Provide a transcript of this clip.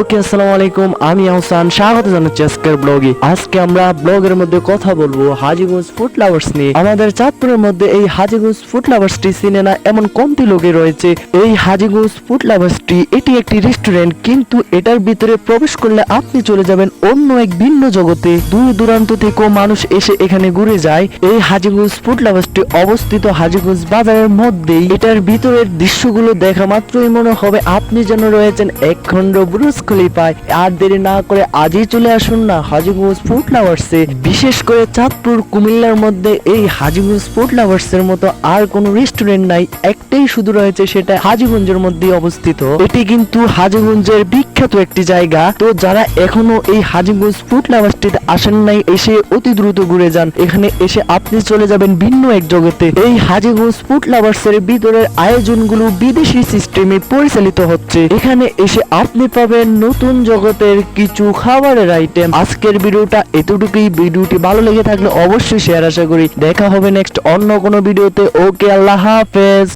ওকে, আসসালামু আলাইকুম। আমি আহসান, স্বাগত জানাচ্ছি আজকের ব্লগে। আজকে আমরা ব্লগের মধ্যে কথা বলব হাজিগঞ্জ ফুড লাভার্স নিয়ে। আমাদের চাঁদপুরের মধ্যে এই হাজিগঞ্জ ফুড লাভার্সটি চিনে না এমন কমতি লোকে রয়েছে? এই হাজিগঞ্জ ফুড লাভার্সটি এটি একটি রেস্টুরেন্ট কিন্তু এটার ভিতরে প্রবেশ করলে আপনি চলে যাবেন অন্য এক ভিন্ন জগতে। দূর দূরান্ত থেকেও মানুষ এসে এখানে ঘুরে যায়। এই হাজিগঞ্জ ফুড লাভার্সটি অবস্থিত হাজিগঞ্জ বাজারের মধ্যেই। এটার ভিতরের দৃশ্যগুলো দেখা মাত্রই মনে হবে আপনি যেন রয়েছেন এক খণ্ড খলিফায় আর দেরি না করে আজই চলে আসুন না হাজিগঞ্জ ফুড লাভার্সে বিশেষ করে চাঁদপুর, কুমিল্লার মধ্যে এই হাজিগঞ্জ ফুড লাভার্সের মতো আর কোনো রেস্টুরেন্ট নাই। একটাই শুধু রয়েছে সেটা হাজিগঞ্জের মধ্যে অবস্থিত। এটি কিন্তু হাজিগঞ্জের বিখ্যাত একটি জায়গা। তো যারা এখনও এই হাজিগঞ্জ ফুড লাভার্সটিতে আসেন নাই, এসে অতি দ্রুত ঘুরে যান। এখানে এসে আপনি চলে যাবেন ভিন্ন এক জগতে। এই হাজিগঞ্জ ফুড লাভার্সের ভিতরের আয়োজনগুলো বিদেশি সিস্টেমে পরিচালিত হচ্ছে। এখানে এসে আপনি পাবেন নতুন জগতের কিছু খাবারের আইটেম আজকের ভিডিওটা এতটুকুই। ভিডিওটি ভালো লেগে থাকলে অবশ্যই শেয়ার আশা করি। দেখা হবে নেক্সট অন্য কোনো ভিডিওতে। ওকে, আল্লাহ হাফেজ।